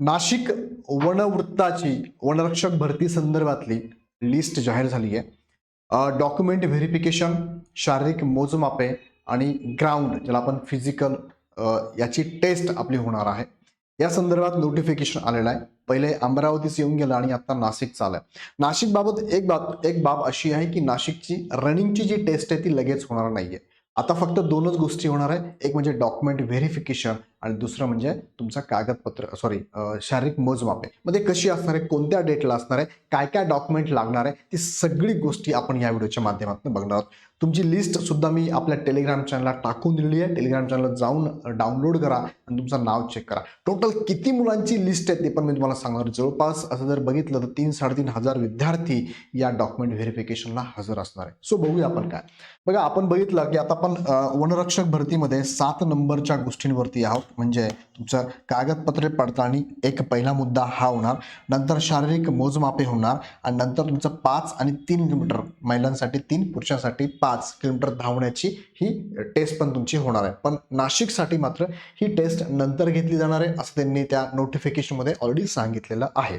नाशिक वनवृत्ताची वनरक्षक भरती संदर्भातली लिस्ट जाहीर झाली आहे. डॉक्युमेंट व्हेरिफिकेशन शारीरिक मोजमापे आणि ग्राउंड ज्याला आपण फिजिकल याची टेस्ट आपली होणार आहे. या संदर्भात नोटिफिकेशन आलेलं आहे. पहिले अमरावतीच येऊन गेलं आणि आता नाशिक आलंय. नाशिक बाबत एक बाब एक बाब अशी आहे की नाशिकची रनिंगची जी टेस्ट आहे ती लगेच होणार नाहीये. आता फक्त दोनच गोष्टी होणार आहे. एक म्हणजे डॉक्युमेंट व्हेरिफिकेशन आणि दुसरं म्हणजे तुमचं कागदपत्र सॉरी शारीरिक मोजमापे मध्ये कशी असणार आहे कोणत्या डेटला असणार आहे काय काय डॉक्युमेंट लागणार आहे ती सगळी गोष्टी आपण या व्हिडिओच्या माध्यमातून बघणार आहोत. तुमची लिस्ट सुद्धा मी आपल्या टेलिग्राम चॅनलला टाकून दिलेली आहे. टेलिग्राम चॅनलला जाऊन डाउनलोड करा आणि तुमचं नाव चेक करा. टोटल किती मुलांची लिस्ट आहे ते पण मी तुम्हाला सांगणार. जवळपास असं जर बघितलं तर तीन साडेतीन हजार विद्यार्थी या डॉक्युमेंट व्हेरिफिकेशनला हजर असणार आहे. सो बघूया आपण काय. बघा आपण बघितलं की आता आपण वनरक्षक भरतीमध्ये सात नंबरच्या गोष्टींवरती आहोत. म्हणजे तुमचं कागदपत्रे पडताळणी एक पहिला मुद्दा हा होणार. नंतर शारीरिक मोजमापे होणार आणि नंतर तुमचं पाच आणि तीन किलोमीटर महिलांसाठी तीन पुरुषांसाठी पाच किलोमीटर धावण्याची ही टेस्ट पण तुमची होणार आहे. पण नाशिकसाठी मात्र ही टेस्ट नंतर घेतली जाणार आहे असं त्यांनी त्या नोटिफिकेशनमध्ये ऑलरेडी सांगितलेलं आहे.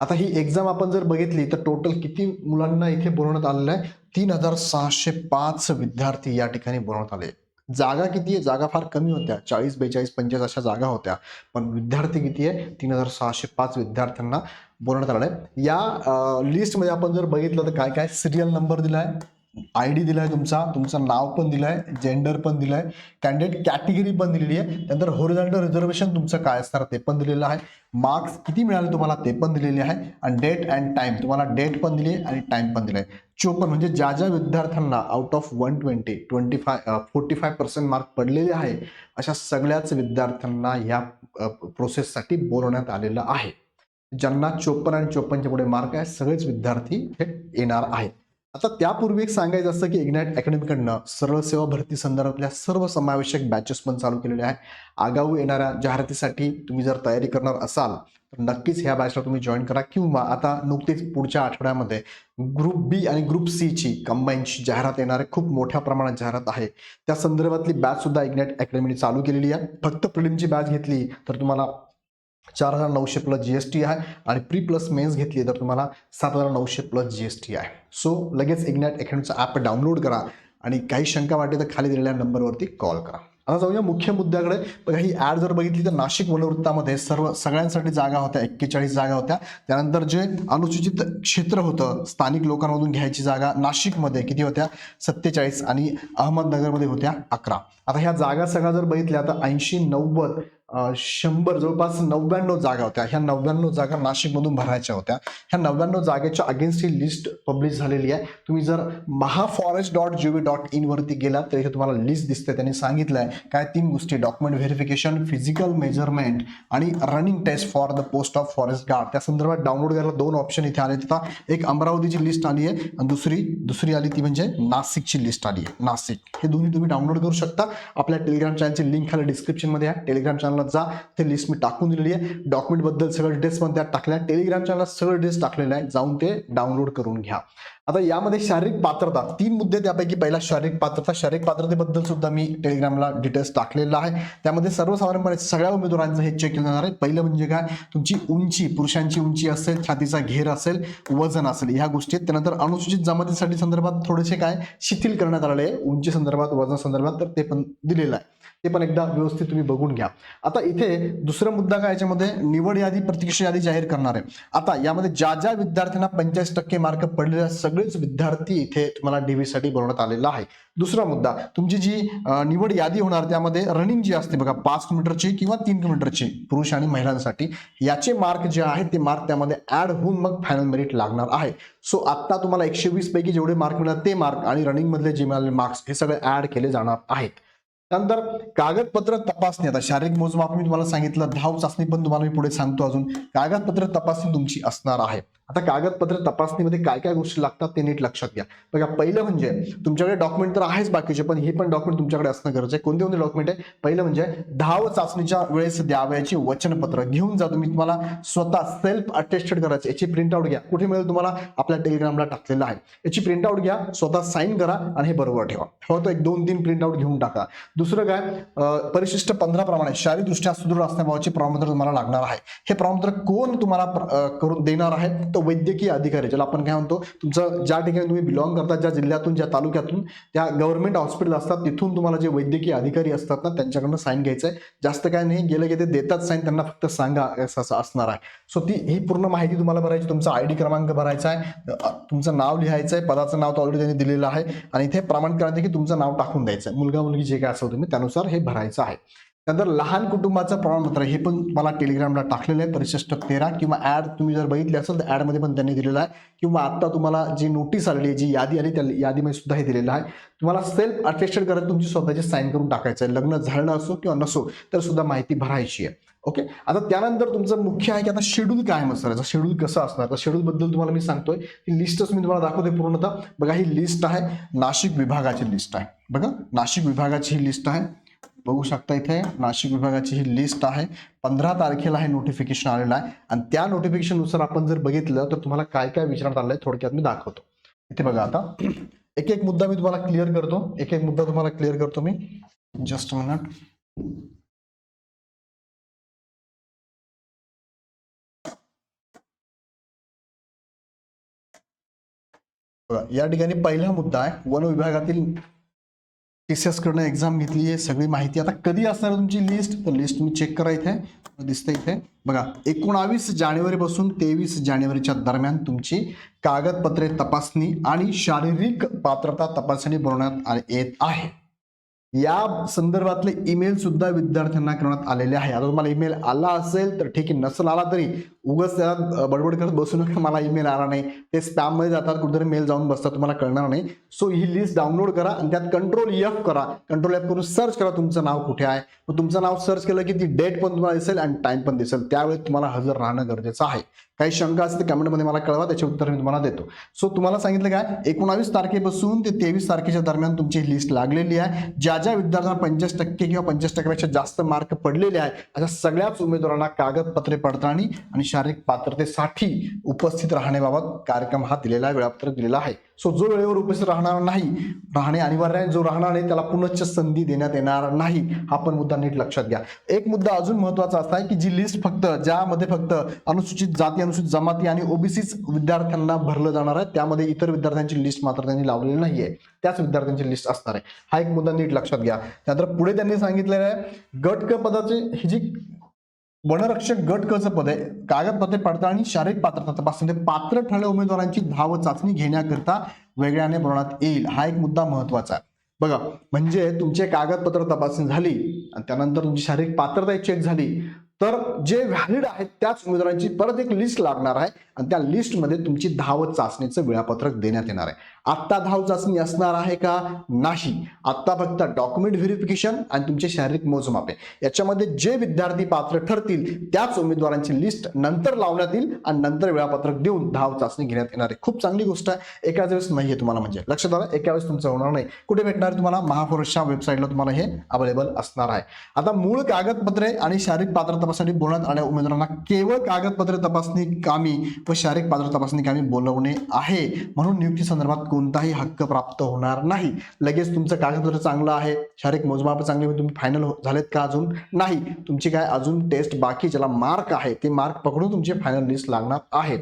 आता ही एक्झाम आपण जर बघितली तर टोटल किती मुलांना इथे बोलवण्यात आलेलं आहे? तीन हजार सहाशे पाच विद्यार्थी या ठिकाणी बोलवण्यात आले. जागा किती आहे? जागा फार कमी होत्या. चाळीस बेचाळीस पंचेचाळीस अशा जागा होत्या. पण विद्यार्थी किती आहे? तीन हजार सहाशे पाच विद्यार्थ्यांना बोलण्यात आलं आहे. या लिस्टमध्ये आपण जर बघितलं तर काय काय सिरियल नंबर दिला आहे आय डी दिला आहे तुमचा तुमचं नाव पण दिलं आहे जेंडर पण दिलं आहे कॅन्डिडेट कॅटेगरी पण दिलेली आहे. नंतर होरिझॉन्टल रिझर्वेशन तुमचं काय असणार ते पण दिलेलं आहे. मार्क्स किती मिळाले तुम्हाला ते पण दिलेले आहे. आणि डेट अँड टाईम तुम्हाला डेट पण दिली आहे आणि टाईम पण दिला आहे चोपन्न म्हणजे ज्या ज्या विद्यार्थ्यांना out of one twenty twenty five forty five percent mark पडलेले आहे अशा सगळ्याच विद्यार्थ्यांना या प्रोसेससाठी बोलवण्यात आलेलं आहे. ज्यांना चोपन्न आणि चोपन्नच्या पुढे मार्क आहे सगळेच विद्यार्थी हे येणार आहेत. आता त्यापूर्वी एक सांगायचं असतं की इग्नॅट अकॅडमीकडनं सरळ सेवा भरती संदर्भातल्या सर्व समावेशक बॅचेस पण चालू केलेले आहे आगाऊ येणाऱ्या जाहिरातीसाठी तुम्ही जर तयारी करणार असाल तर नक्कीच ह्या बॅचला तुम्ही जॉईन करा किंवा आता नुकतीच पुढच्या आठवड्यामध्ये ग्रुप बी आणि ग्रुप सीची कंबाईनची जाहिरात येणार आहे खूप मोठ्या प्रमाणात जाहिरात आहे. त्या संदर्भातली बॅच सुद्धा इग्नाइट अकॅडमीने चालू केलेली आहे. फक्त प्रिलिमची बॅच घेतली तर तुम्हाला चार हजार नऊशे प्लस जी एस टी आहे आणि प्री प्लस मेन्स घेतली तर तुम्हाला सात हजार नऊशे प्लस जी एस टी आहे. सो लगेच इग्नॅट अकॅडमीचा ॲप डाउनलोड करा आणि काही शंका वाटली तर खाली दिलेल्या नंबरवरती कॉल करा. आता जाऊया मुख्य मुद्द्याकडे. बघा ही ॲड जर बघितली तर नाशिक वनवृत्तामध्ये सर्व सगळ्यांसाठी जागा होत्या एक्केचाळीस जागा होत्या. त्यानंतर जे अनुसूचित क्षेत्र होतं स्थानिक लोकांमधून घ्यायची जागा नाशिकमध्ये किती होत्या? सत्तेचाळीस आणि अहमदनगरमध्ये होत्या अकरा. आता ह्या जागा सगळ्या जर बघितल्या तर ऐंशी नव्वद शंभर जवळपास नव्याण्णव जागा होत्या. ह्या नव्याण्णव जागा नाशिकमधून भरायच्या होत्या. ह्या नव्याण्णव जागेच्या अगेन्स्ट ही लिस्ट पब्लिश झालेली आहे. तुम्ही जर Mahaforest dot G V dot इनवरती गेलात तर इथे तुम्हाला लिस्ट दिसते. त्यांनी सांगितलं आहे काय तीन गोष्टी. डॉक्युमेंट व्हेरिफिकेशन फिजिकल मेजरमेंट आणि running test for the post of forest guard त्या संदर्भात डाउनलोड करायला दोन ऑप्शन इथे आले तिथं एक अमरावतीची लिस्ट आली आहे आणि दुसरी दुसरी आली ती म्हणजे नाशिकची लिस्ट आली आहे. नाशिक. हे दोन्ही तुम्ही डाउनलोड करू शकता. आपल्या टेलिग्राम चॅनलची लिंक खाली डिस्क्रिप्शनमध्ये आहे. टेलिग्राम चॅनलला जा. ते लिस्ट मी टाकून दिलेली आहे. डॉक्युमेंटबद्दल सगळं डिटेल्स पण त्यात टाकल्या टेलिग्राम चॅनलला सगळं डिटेल्स टाकलेलं आहे जाऊन ते डाउनलोड करून घ्या. आता यामध्ये शारीरिक पात्रता. तीन मुद्दे त्यापैकी पहिला शारीरिक पात्रता. शारीरिक पात्रतेबद्दल सुद्धा मी टेलिग्रामला डिटेल्स टाकलेला आहे. त्यामध्ये सर्वसाधारणपणे सगळ्या उमेदवारांचं हे चेक केलं जाणार आहे. पहिलं म्हणजे काय? तुमची उंची पुरुषांची उंची असेल छातीचा घेर असेल वजन असेल ह्या गोष्टी त्यानंतर अनुसूचित जमातीसाठी संदर्भात थोडेसे काय? शिथिल करण्यात आलेले आहे. उंची संदर्भात वजन संदर्भात तर ते पण दिलेलं आहे. ते पण एकदा व्यवस्थित तुम्ही बघून घ्या. आता इथे दुसरा मुद्दा काय याच्यामध्ये? निवड यादी प्रतीक्षा यादी जाहीर करणार आहे. आता यामध्ये ज्या ज्या विद्यार्थ्यांना पंचेचाळीस टक्के मार्क पडलेले सगळेच विद्यार्थी इथे तुम्हाला डीव्हीसाठी बोलवण्यात आलेला आहे. दुसरा मुद्दा तुमची जी निवड यादी होणार त्यामध्ये रनिंग जी असते बघा पाच किलोमीटरची किंवा तीन किलोमीटरची पुरुष आणि महिलांसाठी याचे मार्क जे आहेत ते मार्क त्यामध्ये ऍड होऊन मग फायनल मेरिट लागणार आहे. सो आत्ता तुम्हाला एकशे वीस पैकी जेवढे मार्क मिळाले ते मार्क आणि रनिंग मधले जे मिळाले मार्क्स हे सगळे ऍड केले जाणार आहेत. त्यानंतर कागदपत्र तपासणी. आता शारीरिक मोजमाप मी तुम्हाला सांगितलं. धाव चाचणी पण तुम्हाला मी पुढे सांगतो अजून. कागदपत्र तपासणी तुमची असणार आहे. आता कागदपत्र तपासणीमध्ये काय काय गोष्टी लागतात ते नीट लक्षात घ्या. बघा पहिलं म्हणजे तुमच्याकडे डॉक्युमेंट तर आहेच बाकीचे पण हे पण डॉक्युमेंट तुमच्याकडे असणं गरजेचं आहे. कोणते कोणते डॉक्युमेंट आहे? पहिलं म्हणजे धाव चाचणीच्या वेळेस द्यावयाची वचनपत्र. घेऊन जा तुम्ही तुम्हाला स्वतः सेल्फ अटेस्टेड करायचं. याची प्रिंटआउट घ्या. कुठे मिळेल तुम्हाला? आपल्या टेलिग्रामला टाकलेलं आहे. याची प्रिंटआउट घ्या स्वतः साईन करा आणि हे बरोबर ठेवा. हो तो एक दोन तीन प्रिंटआउट घेऊन टाका. दुसरं काय? परिशिष्ट पंधरा प्रमाणे. शारीरिकदृष्ट्या सुदृढ असण्याबाबतचे प्रमाणपत्र तुम्हाला लागणार आहे. हे प्रमाणपत्र कोण तुम्हाला करून देणार आहे? तो वैद्यकीय अधिकारी. ज्याला आपण काय म्हणतो तुमचं ज्या ठिकाणी तुम्ही बिलॉंग करता ज्या जिल्ह्यातून ज्या तालुक्यातून त्या गव्हर्नमेंट हॉस्पिटल असतात तिथून तुम्हाला जे वैद्यकीय अधिकारी असतात ना त्यांच्याकडनं साईन घ्यायचं आहे जास्त काय नाही गेलं की ते देतात साईन त्यांना फक्त सांगा असं असणार आहे. सो ती ही पूर्ण माहिती तुम्हाला भरायची तुमचा आय डी क्रमांक भरायचा आहे तुमचं नाव लिहायचं आहे पदाचं नाव तर ऑलरेडी त्यांनी दिलेलं आहे आणि इथे प्रमाण करायचं की तुमचं नाव टाकून द्यायचं आहे मुलगा मुलगी जे काय असेल तुम्ही त्यानुसार हे भरायचं आहे. त्यानंतर लहान कुटुंबाचं प्रमाणपत्र हे पण मला टेलिग्रामला टाकलेलं आहे. परिशिष्ट तेरा किंवा ऍड तुम्ही जर बघितली असेल तर ऍडमध्ये पण त्यांनी दिलेलं आहे. किंवा आत्ता तुम्हाला जी नोटीस आलेली आहे जी यादी आली त्या यादीमध्ये सुद्धा हे दिलेलं आहे. तुम्हाला सेल्फ अटेस्टेड करत तुमची स्वतःची साईन करून टाकायचं आहे. लग्न झालं असो किंवा नसो तर सुद्धा माहिती भरायची आहे. ओके आता त्यानंतर तुमचं मुख्य आहे की आता शेड्यूल काय आहे. मग शेड्यूल कसं असणार तर शेड्यूलबद्दल तुम्हाला मी सांगतोय. ही लिस्टच मी तुम्हाला दाखवते पूर्णतः. बघा ही लिस्ट आहे. नाशिक विभागाची लिस्ट आहे. बघा नाशिक विभागाची ही लिस्ट आहे. बघू शकता इथे नाशिक विभागाची ही लिस्ट आहे. पंधरा तारखेला हे नोटिफिकेशन आलेलं आहे. आणि त्या नोटिफिकेशननुसार आपण जर बघितलं तर तुम्हाला काय काय विचारण्यात आलंय थोडक्यात मी दाखवतो. इथे बघा आता. एक एक मुद्दा मी तुम्हाला क्लिअर करतो. एक एक मुद्दा तुम्हाला क्लिअर करतो मी. जस्ट मिनिट या ठिकाणी पहिला मुद्दा आहे. वन विभागातील टीसीएस कडनं एक्झाम घेतली आहे सगळी माहिती. आता कधी असणार तुमची लिस्ट तर लिस्ट मी चेक करा इथे. दिसतं इथे. बघा एकोणावीस जानेवारीपासून तेवीस जानेवारीच्या दरम्यान तुमची कागदपत्रे तपासणी आणि शारीरिक पात्रता तपासणी बनवण्यात आ- येत आहे. या संदर्भातले ईमेल सुद्धा विद्यार्थ्यांना करण्यात आलेले आहे. आता तुम्हाला ईमेल आला असेल तर ठीक आहे. नसेल आला तरी उगाच त्याला बडबड करत बसू नका मला ईमेल आला नाही. ते स्पॅममध्ये जातात कुठेतरी मेल जाऊन बसतात तुम्हाला कळणार नाही. सो ही लिस्ट डाउनलोड करा आणि त्यात कंट्रोल एफ करा. कंट्रोल एफ करून सर्च करा तुमचं नाव कुठे आहे. मग तुमचं नाव सर्च केलं की ती डेट पण तुम्हाला दिसेल आणि टाइम पण दिसेल. त्यावेळी तुम्हाला हजर राहणं गरजेचं आहे. काही शंका असते कमेंटमध्ये मला कळवा त्याचे उत्तर मी तुम्हाला देतो. सो तुम्हाला सांगितलं काय? एकोणावीस तारखेपासून ते तेवीस तारखेच्या दरम्यान तुमची लिस्ट लागलेली आहे. ज्या ज्या विद्यार्थ्यांना पंचवीस टक्के किंवा पंचवीस टक्क्यापेक्षा जास्त मार्क पडलेले आहे अशा सगळ्याच उमेदवारांना कागदपत्रे पडताळणी आणि शारीरिक पात्रतेसाठी उपस्थित राहण्याबाबत कार्यक्रम हा दिलेला आहे वेळापत्रक दिलेला आहे. सो जो वेळेवर उपस्थित राहणार नाही राहणे अनिवार्य आहे. जो राहणार नाही त्याला पुनश्च संधी देण्यात येणार नाही हा पण मुद्दा नीट लक्षात घ्या. एक मुद्दा अजून महत्त्वाचा असा आहे की जी लिस्ट फक्त ज्यामध्ये फक्त अनुसूचित जाती अनुसूचित जमाती आणि ओबीसीच विद्यार्थ्यांना भरलं जाणार आहे त्यामध्ये इतर विद्यार्थ्यांची लिस्ट मात्र त्यांनी लावलेली नाहीये. त्याच विद्यार्थ्यांची लिस्ट असणार आहे. हा एक मुद्दा नीट लक्षात घ्या. त्यानंतर पुढे त्यांनी सांगितलेलं आहे गट क पदाचे ही जी वनरक्षक गट कच पद आहे कागदपत्रे पडताळणी शारीरिक पात्रता तपासणी पात्र ठरलेल्या उमेदवारांची धाव चाचणी घेण्याकरिता वेगळ्याने बनवण्यात येईल. हा एक मुद्दा महत्त्वाचा आहे. बघा म्हणजे तुमचे कागदपत्र तपासणी झाली आणि त्यानंतर तुमची शारीरिक पात्रता चेक झाली तर जे व्हॅलिड आहेत त्याच उमेदवारांची परत एक लिस्ट लागणार आहे आणि त्या लिस्टमध्ये तुमची धाव चाचणीचं वेळापत्रक देण्यात येणार आहे. आत्ता धाव चाचणी असणार आहे का? नाही. आत्ता फक्त डॉक्युमेंट व्हेरिफिकेशन आणि तुमचे शारीरिक मोजमाप. आहे याच्यामध्ये जे विद्यार्थी पात्र ठरतील त्याच उमेदवारांची लिस्ट नंतर लावण्यात येईल आणि नंतर वेळापत्रक देऊन धाव चाचणी घेण्यात येणार आहे. खूप चांगली गोष्ट आहे. एकाच वेळेस नाही आहे तुम्हाला म्हणजे. लक्षात आलं? एका वेळेस तुमचं होणार नाही. कुठे भेटणार तुम्हाला? महापुरुषच्या वेबसाईटला तुम्हाला हे अवेलेबल असणार आहे. आता मूळ कागदपत्रे आणि शारीरिक पात्र तपासणी बोलण्यात आल्या उमेदवारांना केवळ कागदपत्रे तपासणी कामी व शारीरिक पात्र तपासणी कामी बोलवणे आहे. म्हणून नियुक्ती संदर्भात कोणताही हक्क प्राप्त होणार नाही. लगेच तुमचं कागदपत्र चांगलं आहे. शारीरिक मोजमाप चांगले म्हणजे तुम्ही फायनल हो- झालेत का अजून? नाही. तुमची काय अजून टेस्ट बाकी ज्याला मार्क आहे ते मार्क पकडून तुमचे फायनल लिस्ट लागणार आहे.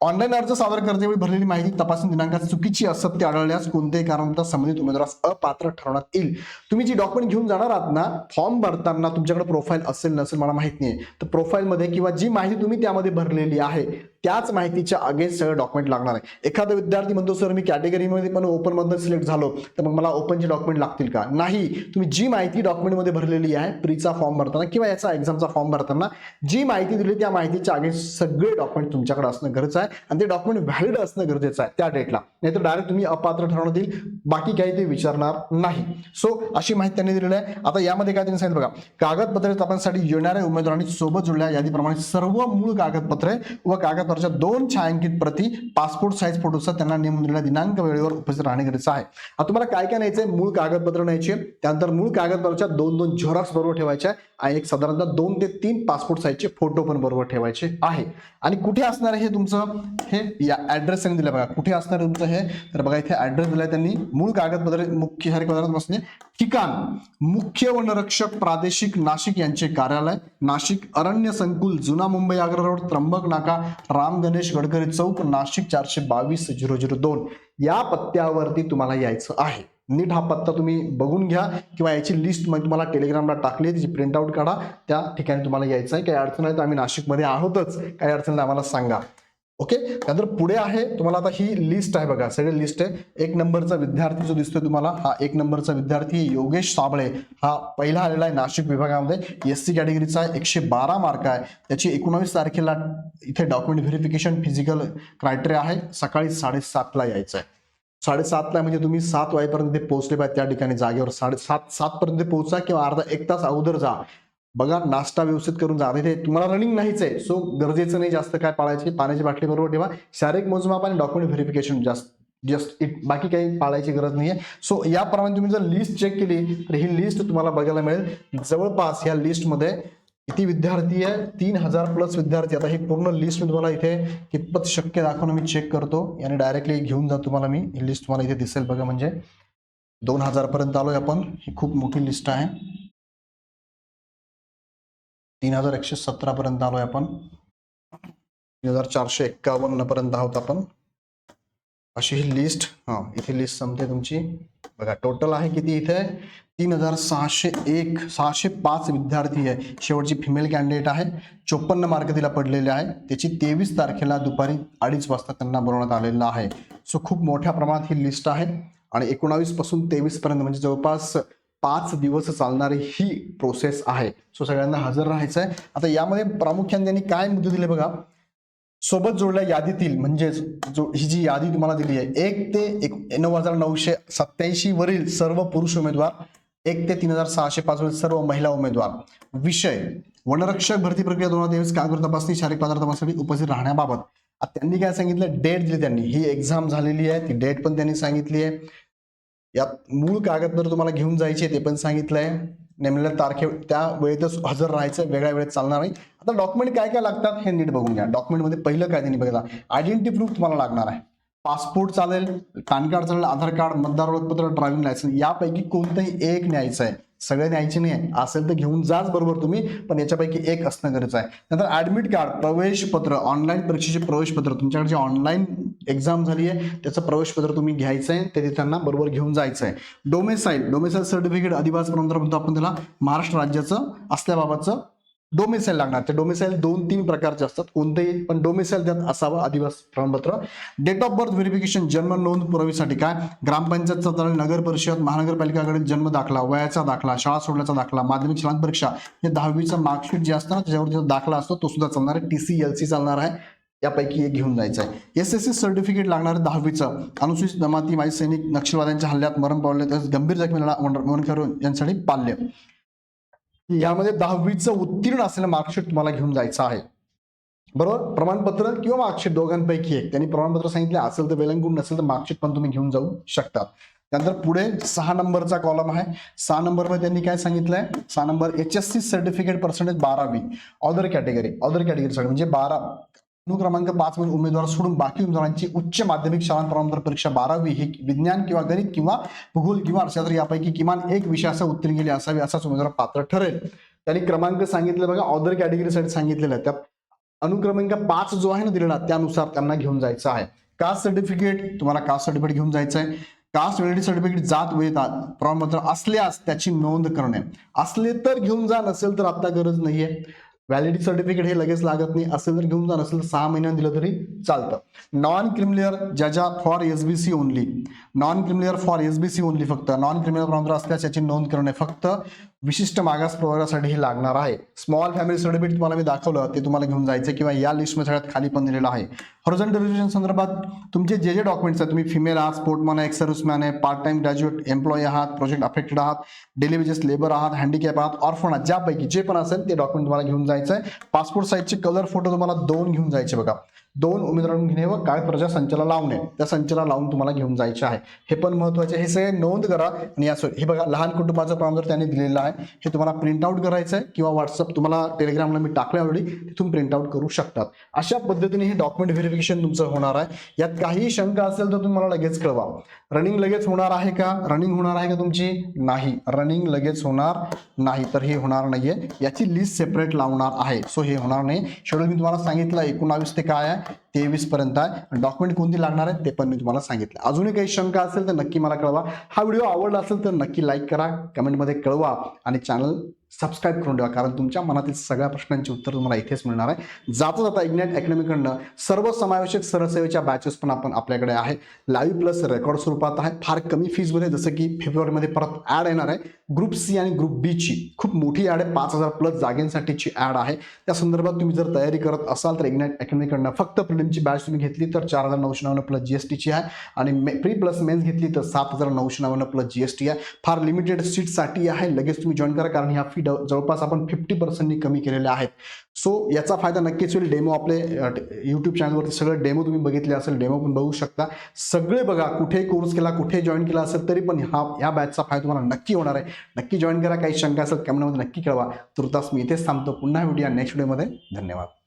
ऑनलाईन अर्ज सादर करतेवेळी भरलेली माहिती तपासून दिनांकात चुकीची असत्य आढळल्यास कोणत्याही कारण संबंधित उमेदवारास अपात्र ठरवण्यात येईल. तुम्ही जी डॉक्युमेंट घेऊन जाणार आहात ना फॉर्म भरताना तुमच्याकडे प्रोफाईल असेल नसेल मला माहीत नाही तर प्रोफाईलमध्ये किंवा जी माहिती तुम्ही त्यामध्ये भरलेली आहे त्याच माहितीच्या अगेन्स्ट सगळं डॉक्युमेंट लागणार आहे. एखादा विद्यार्थी म्हणतो सर मी कॅटेगरीमध्ये पण ओपनमधून सिलेक्ट झालो तर मग मला ओपनचे डॉक्युमेंट लागतील का? नाही. तुम्ही जी माहिती डॉक्युमेंटमध्ये भरलेली आहे प्रीचा फॉर्म भरताना किंवा याचा एक्झामचा फॉर्म भरताना जी माहिती दिली त्या माहितीच्या अगेन्स्ट सगळे डॉक्युमेंट तुमच्याकडे असणं गरजेचं आहे आणि ते डॉक्युमेंट व्हॅलिड असणं गरजेचं आहे त्या डेटला नाहीतर डायरेक्ट तुम्ही अपात्र ठरवण्यात येईल बाकी काही ते विचारणार नाही. सो अशी माहिती त्यांनी दिलेली आहे. आता यामध्ये काय त्यांनी सांगितलं बघा कागदपत्रे तपासण्यासाठी येणाऱ्या उमेदवारांनी सोबत जुळल्या यादीप्रमाणे सर्व मूळ कागदपत्रे व कागदपत्र पत्त्यावरच्या दोन छायांकित प्रती पासपोर्ट साईज फोटोचा त्यांना नेमून दिनांक वेळेवर उपस्थित राहणे गरजेचं आहे. आता तुम्हाला काय काय न्यायचंय? मूळ कागदपत्र न्यायचे त्यानंतर मूळ कागदपत्राच्या दोन दोन झेरॉक्स बरोबर ठेवायच्या आणि एक साधारणतः दोन ते तीन पासपोर्ट साईजचे फोटो पण बरोबर ठेवायचे आहे. आणि कुठे असणार आहे हे तुमचं? हे या ऍड्रेस त्यांनी दिलं बघा. कुठे असणार आहे तुमचं हे? तर बघा इथे ऍड्रेस दिलाय त्यांनी. मूळ कागदपत्र मुख्य शारी पदार्थ ठिकाण. मुख्य वनरक्षक प्रादेशिक नाशिक यांचे कार्यालय. नाशिक अरण्य संकुल जुना मुंबई आग्रा रोड त्र्यंबक नाका राम गणेश गडकरी चौक नाशिक चारशे बावीस झिरो झिरो दोन. या पत्त्यावरती तुम्हाला यायचं आहे. नीट हा पत्ता तुम्ही बघून घ्या किंवा याची लिस्ट मग तुम्हाला टेलिग्रामला टाकली त्याची प्रिंटआउट काढा. त्या ठिकाणी तुम्हाला यायचं आहे. काही अडचण आहे तर आम्ही नाशिकमध्ये आहोतच. काही अडचण नाही आम्हाला सांगा. ओके? त्यानंतर पुढे आहे तुम्हाला आता ही लिस्ट आहे बघा सगळी लिस्ट आहे. एक नंबरचा विद्यार्थी जो दिसतोय तुम्हाला हा एक नंबरचा विद्यार्थी योगेश साबळे. हा पहिला आलेला आहे नाशिक विभागामध्ये. एस सी कॅटेगरीचा आहे एकशे बारा मार्क आहे. त्याची एकोणावीस तारखेला इथे डॉक्युमेंट व्हेरिफिकेशन फिजिकल क्रायटेरिया आहे. सकाळी साडेसातला यायचं आहे साडेसातला म्हणजे तुम्ही सात वाजेपर्यंत ते पोहोचले पाहिजे त्या ठिकाणी जागेवर. साडेसात सातपर्यंत पोहोचा किंवा अर्धा एक तास अगोदर जा. बघा नाश्ता व्यवस्थित करून जा. ते तुम्हाला रनिंग नाहीच आहे. सो गरजेचं नाही जास्त काय पाळायची. पाण्याची बाटली बरोबर ठेवा. शारीरिक मोजमाप आणि डॉक्युमेंट व्हेरिफिकेशन जास्त जस्ट इट बाकी काही पाळायची गरज नाही आहे सो याप्रमाणे तुम्ही जर लिस्ट चेक केली तर ही लिस्ट तुम्हाला बघायला मिळेल. जवळपास ह्या लिस्टमध्ये किती विद्यार्थी आहे? तीन हजार प्लस विद्यार्थी. आता ही पूर्ण लिस्ट मी तुम्हाला इथे कितपत शक्य दाखवणं मी चेक करतो. आणि डायरेक्टली घेऊन जा तुम्हाला मी. ही लिस्ट तुम्हाला इथे दिसेल बघा म्हणजे. दोन हजारपर्यंत आलो आहे आपण. ही खूप मोठी लिस्ट आहे. तीन हजार एकशे सतरा पर्यंत आलोय आपण. तीन हजार चारशे एक्कावन्न पर्यंत आहोत आपण. अशी ही लिस्ट हा इथे लिस्ट संपते तुमची. बघा टोटल आहे किती इथे? तीन हजार सहाशे एक सहाशे पाच विद्यार्थी आहे. शेवटची फिमेल कॅन्डिडेट आहे. चोपन्न मार्क तिला पडलेले आहे. त्याची तेवीस तारखेला दुपारी अडीच वाजता त्यांना बोलवण्यात आलेलं आहे. सो खूप मोठ्या प्रमाणात ही लिस्ट आहे. आणि एकोणावीसपासून तेवीस पर्यंत म्हणजे जवळपास पाच दिवस चालणारी ही प्रोसेस आहे. सो सगळ्यांना हजर राहायचं आहे आता यामध्ये प्रामुख्याने त्यांनी काय मुद्दे दिले बघा? सोबत जोडल्या यादीतील म्हणजेच जो ही जी यादी तुम्हाला दिली आहे एक ते एक नऊ हजार नऊशे सत्याऐंशी वरील सर्व पुरुष उमेदवार एक ते तीन हजार सहाशे पाच वरील सर्व महिला उमेदवार. विषय वनरक्षक भरती प्रक्रिया दोन हजार तेवीस कागद तपासणी शारीरिक पदार्थ तपासणी उपस्थित राहण्याबाबत. आता त्यांनी काय सांगितलं? डेट दिली त्यांनी. ही एक्झाम झालेली आहे. ती डेट पण त्यांनी सांगितली आहे. यात मूळ कागदपत्र तुम्हाला घेऊन जायचे ते पण सांगितलंय. नेमलेल्या तारखे त्या वेळेतच हजर राहायचं वेगळ्या वेळेत चालणार नाही आता डॉक्युमेंट काय काय लागतात हे नीट बघून घ्या. डॉक्युमेंटमध्ये पहिलं काय त्यांनी बघितलं? आयडेंटिटी प्रूफ तुम्हाला लागणार आहे. पासपोर्ट चालेल पॅन कार्ड चालेल आधार कार्ड मतदार ओळखपत्र ड्रायव्हिंग लायसन्स यापैकी कोणतंही एक न्यायचं आहे. सगळे न्यायचे नाही आहे. असेल तर घेऊन जाच बरोबर तुम्ही पण याच्यापैकी एक असणं गरजेचं आहे. नंतर ऍडमिट कार्ड प्रवेश पत्र ऑनलाईन परीक्षेचे प्रवेश पत्र तुमच्याकडे जे ऑनलाईन एक्झाम झाली आहे त्याचं प्रवेश पत्र तुम्ही घ्यायचं आहे ते त्यांना बरोबर घेऊन जायचं आहे डोमेसाईल डोमेसाईल सर्टिफिकेट अधिवास प्रमाणपत्र म्हणतो आपण त्याला महाराष्ट्र राज्याचं असल्याबाबतचं डोमेसाईल लागणार. ते डोमेसाईल दोन तीन प्रकारचे असतात. कोणतेही पण डोमेसाईल त्यात असावं आदिवास प्रमाणपत्र. डेट ऑफ बर्थ व्हेरिफिकेशन जन्म नोंद पुरवीसाठी काय? ग्रामपंचायतचा नगर परिषद महानगरपालिकाकडे जन्म दाखला वयाचा दाखला शाळा सोडण्याचा दाखला माध्यमिक शाळांत परीक्षा. हे दहावीचं मार्कशीट जे असतं ना त्याच्यावर जो दाखला असतो तो सुद्धा चालणार आहे. टी सी एल सी चालणार आहे. यापैकी एक घेऊन जायचं आहे एस एस एस सर्टिफिकेट लागणार दहावीचं अनुसूचित जमाती माजी सैनिक नक्षलवाद्यांच्या हल्ल्यात मरण पावले तसेच गंभीर जखमी वनखर यांसाठी पाल्य. यामध्ये दहावीचं उत्तीर्ण असलेलं मार्कशीट तुम्हाला घेऊन जायचं आहे. बरोबर? प्रमाणपत्र किंवा मार्कशीट दोघांपैकी एक. त्यांनी प्रमाणपत्र सांगितले असेल तर वेलंगून नसेल तर मार्कशीट पण तुम्ही घेऊन जाऊ शकता. त्यानंतर पुढे सहा नंबरचा कॉलम आहे. सहा नंबरमध्ये त्यांनी काय सांगितलंय? सहा number H S C certificate percentage बारावी. ऑदर कॅटेगरी ऑदर कॅटेगरीसाठी म्हणजे बारा. अनुक्रमांक पाच मध्ये उमेदवार सोडून बाकी उमेदवारांची उच्च माध्यमिक शाळा प्रमाणपत्र परीक्षा बारावी ही विज्ञान किंवा गणित किंवा भूगोल किंवा अर्थशास्त्र यापैकी किमान एक विषयासह उत्तीर्ण गेली असावी असाच उमेदवार पात्र ठरेल. त्यांनी क्रमांक सांगितले बघा ऑदर कॅटेगरीसाठी सांगितलेलं आहे. त्या अनुक्रमांक पाच जो आहे ना दिलेला त्यानुसार त्यांना घेऊन जायचं आहे. कास्ट सर्टिफिकेट तुम्हाला कास्ट सर्टिफिकेट घेऊन जायचं आहे कास्ट व्हॅलिडिटी सर्टिफिकेट जात वेळेत प्रमाणपत्र असल्यास त्याची नोंद करणे. असले तर घेऊन जा नसेल तर आता गरज नाहीये. व्हॅलिडिटी सर्टिफिकेट हे लगेच लागत नाही. असेल तर घेऊन असेल सहा महिन्यात दिलं तरी चालतं. नॉन क्रिमिलियर जजा for S B C only non creamy layer for S B C only फक्त नॉन क्रिमिनल असल्यास याची नोंद करणे फक्त विशिष्ट मागास प्रवर्गासाठी हे लागणार आहे. स्मॉल फॅमिली सर्टिफिकेट तुम्हाला मी दाखवलं ते तुम्हाला घेऊन जायचं किंवा या लिस्टमध्ये सगळ्यात खाली पण दिलेलं आहे. हॉरिझॉन्टल रिझर्वेशन संदर्भात तुमचे जे जे डॉक्युमेंट्स आहेत तुम्ही फिमेल आहात स्पोर्टमॅन आहे एक्स सर्व्हिसमॅन आहे पार्ट टाइम ग्रॅज्युएट एम्प्लॉई आहात प्रोजेक्ट अफेक्टेड आहात डेली वेजेस लेबर आहात हँडिकॅप आहात ऑर्फन आहात ज्यापैकी जे पण असेल ते डॉक्युमेंट तुम्हाला घेऊन जायचं आहे पासपोर्ट साईजचे कलर फोटो तुम्हाला दोन घेऊन जायचे बघा. दोन उमेदवारांना घेणे व कागदपत्राच्या संचाला लावणे. त्या संचाला लावून तुम्हाला घेऊन जायचे आहे. हे पण महत्त्वाचे हे सगळे नोंद करा. आणि या हे बघा लहान कुटुंबाचं जर त्यांनी दिलेलं आहे हे तुम्हाला प्रिंट आउट करायचं आहे किंवा व्हॉट्सअप तुम्हाला टेलिग्रामला मी टाकल्या ऑलरेडी तिथून प्रिंट आउट करू शकतात. अशा पद्धतीने हे डॉक्युमेंट व्हेरिफिकेशन तुमचं होणार आहे. यात काही शंका असेल तर तुम्ही मला लगेच कळवा. रनिंग लगेच होणार आहे का? रनिंग होणार आहे का तुमची? नाही. रनिंग लगेच होणार नाही. तर हे होणार नाहीये. याची लिस्ट सेपरेट लावणार आहे. सो हे होणार नाही. शेड्यूल मी तुम्हाला सांगितलं एकोणावीस ते काय आहे? तेवीस पर्यंत आहे. डॉक्युमेंट कोणती लागणार आहे? ते पण मी तुम्हाला सांगितलं. अजूनही काही शंका असेल तर नक्की मला कळवा. हा व्हिडिओ आवडला असेल तर नक्की लाईक करा. कमेंटमध्ये कळवा. आणि चॅनल सबस्क्राईब करून ठेवा कारण तुमच्या मनातील सगळ्या प्रश्नांची उत्तर तुम्हाला इथेच मिळणार आहे. जाता जाता इग्नॅट अकॅडमीकडनं सर्व समावेशक सरसेवेच्या बॅचेस पण आपण आपल्याकडे आहे. लाईव्ह प्लस रेकॉर्ड स्वरूपात आहे. फार कमी फीजमध्ये जसं की फेब्रुवारीमध्ये परत ॲड येणार आहे. ग्रुप सी आणि ग्रुप बीची खूप मोठी ॲड आहे. पाच हजार प्लस जागेंसाठीची ॲड आहे. त्या संदर्भात तुम्ही जर तयारी करत असाल तर इग्नॅट अकॅडमीकडनं फक्त प्रिलिमची बॅच तुम्ही घेतली तर चार हजार नऊशे नव्याण्णव प्लस जी एस टीची आहे. आणि मे प्री प्लस मेन्स घेतली तर सात हजार नऊशे नव्याण्णव प्लस जी एस टी आहे. फार लिमिटेड सीटसाठी आहे. लगेच तुम्ही जॉईन करा कारण ह्या फी जवळपास आपण फिफ्टी पर्सेंटनी कमी केलेल्या आहेत. सो याचा फायदा नक्कीच होईल. डेमो आपले यूट्यूब चॅनलवरती सगळे डेमो तुम्ही बघितले असेल डेमो पण बघू शकता. सगळे बघा कुठे कोर्स केला कुठे जॉईन केला असेल तरी पण हा या बॅचचा फायदा तुम्हाला नक्की होणार आहे. नक्की जॉईन करा. काही शंका असेल कमेंटमध्ये नक्की कळवा. तुर्तास मी इथेच थांबतो. पुन्हा व्हिडिओ नेक्स्ट व्हिडिओमध्ये धन्यवाद.